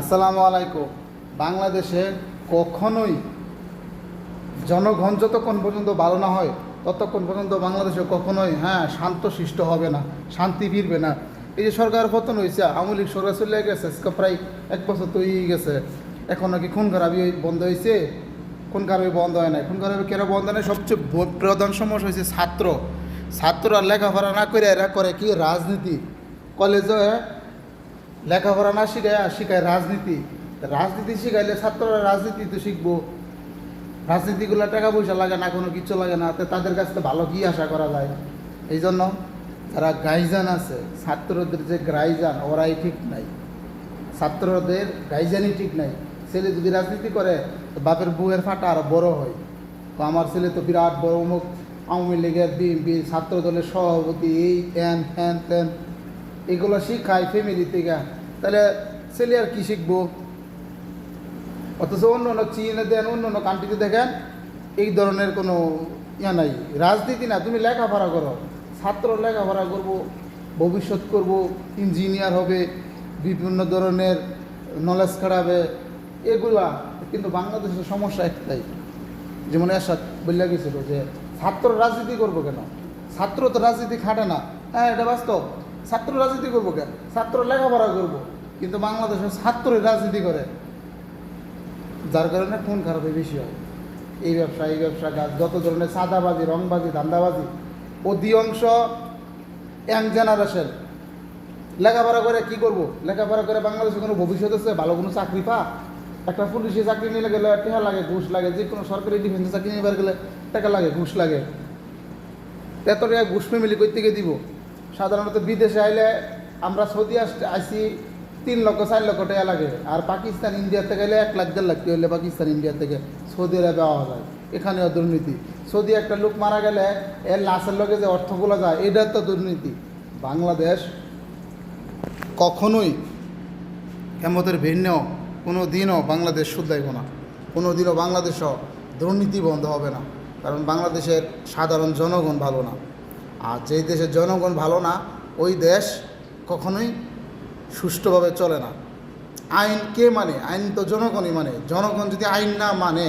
আসসালামু আলাইকুম। বাংলাদেশে কখনোই জনগণ যতক্ষণ পর্যন্ত ভালো না হয়, ততক্ষণ পর্যন্ত বাংলাদেশে কখনোই হ্যাঁ শান্ত শিষ্ট হবে না, শান্তি ফিরবে না। এই যে সরকার পতন হয়েছে আওয়ামী লীগ সরকার চলে গেছে প্রায় এক বছর তৈরি গেছে। এখন নাকি খুন খারাপি বন্ধ হয়েছে খুন খারাপি বন্ধ হয় না খুন খারাপি কেন বন্ধ হয় সবচেয়ে প্রধান সমস্যা হয়েছে ছাত্র। ছাত্ররা লেখাপড়া না করে এরা করে কি? রাজনীতি। কলেজে লেখাপড়া না শিখায় শিখায় রাজনীতি। রাজনীতি শিখাইলে ছাত্ররা রাজনীতি তো শিখব। রাজনীতিগুলো টাকা পয়সা লাগে না, কোনো কিছু লাগে না। তো তাদের কাছ থেকে ভালো কি আশা করা যায়? এই জন্য যারা গাইজান আছে, ছাত্রদের যে গাইজান, ওরাই ঠিক নাই। ছাত্রদের গাইজানই ঠিক নাই। ছেলে যদি রাজনীতি করে বাপের বউয়ের ফাটা আরও বড় হয়। তো আমার ছেলে তো বিরাট বড় অমুক আওয়ামী লীগের বিএনপি ছাত্র দলের সভাপতি, এই হ্যান হ্যান ত্যান এগুলো শিখায় ফ্যামিলি থেকে। তাহলে ছেলে আর কি শিখব? অথচ অন্য অন্য চীনে দেন, অন্য অন্য কান্ট্রিতে দেখেন, এই ধরনের কোনো ইয়া নাই। রাজনীতি না, তুমি লেখাপড়া করো। ছাত্র লেখাপড়া করব, ভবিষ্যৎ করব ইঞ্জিনিয়ার হবে, বিভিন্ন ধরনের নলেজ খাড়াবে এগুলা। কিন্তু বাংলাদেশের সমস্যা একটাই। যেমন এরশাদ বললে গেছিল যে, ছাত্র রাজনীতি করব কেন? ছাত্র তো রাজনীতি খাটে না। হ্যাঁ এটা বাস্তব। ছাত্র রাজনীতি করব কেন? ছাত্র লেখাপড়া করব। কিন্তু বাংলাদেশের ছাত্রই রাজনীতি করে। যার কারণে খুন খারাপে বেশি হয়। এই ব্যবসা এই ব্যবসা গাছ যত ধরনের সাদাবাজি রংবাজি, ধান্দাবাজি অধিকাংশ ইয়াং জেনারেশন লেখাপড়া করে কি করব? লেখাপড়া করে বাংলাদেশে কোনো ভবিষ্যৎ আছে? ভালো কোনো চাকরি পা? একটা পুলিশে চাকরি নিলে গেলে টাকা লাগে, ঘুষ লাগে। যে কোনো সরকারি ডিফেন্সে চাকরি নিবার গেলে টাকা লাগে, ঘুষ লাগে। এত টাকা ঘুষ ফ্যামিলি কই থেকে দিব? সাধারণত বিদেশে আইলে আমরা সৌদি আসি তিন লক্ষ, চার লক্ষ টাকা লাগে। আর পাকিস্তান ইন্ডিয়াতে গেলে এক লাখ, দেড় লাখ হলে পাকিস্তান ইন্ডিয়া থেকে সৌদি আরবে আওয়া যায়। এখানেও দুর্নীতি। সৌদি একটা লোক মারা গেলে এর লাশের লগে যে অর্থগুলো যায় এটা তো দুর্নীতি। বাংলাদেশ কখনোই হেমতের ভিন্ন কোনো দিনও বাংলাদেশ শুধরাইব না। কোনো দিনও বাংলাদেশও দুর্নীতি বন্ধ হবে না। কারণ বাংলাদেশের সাধারণ জনগণ ভালো না। আর যেই দেশের জনগণ ভালো না, ওই দেশ কখনোই সুষ্ঠুভাবে চলে না। আইন কে মানে? আইন তো জনগণই মানে। জনগণ যদি আইন না মানে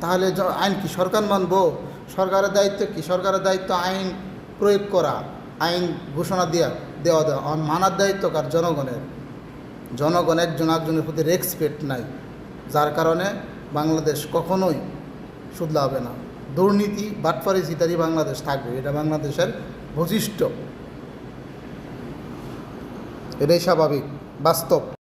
তাহলে আইন কি সরকার মানবো? সরকারের দায়িত্ব কি? সরকারের দায়িত্ব আইন প্রয়োগ করা, আইন ঘোষণা দেওয়া দেওয়া। দেওয়া মানার দায়িত্ব কার? জনগণের। জনগণ একজন একজনের প্রতি রেসপেক্ট নাই। যার কারণে বাংলাদেশ কখনোই শুধলা হবে না। দুর্নীতি বাটফারি ইত্যাদি বাংলাদেশ থাকবে। এটা বাংলাদেশের বৈশিষ্ট্য। এটাই স্বাভাবিক বাস্তব।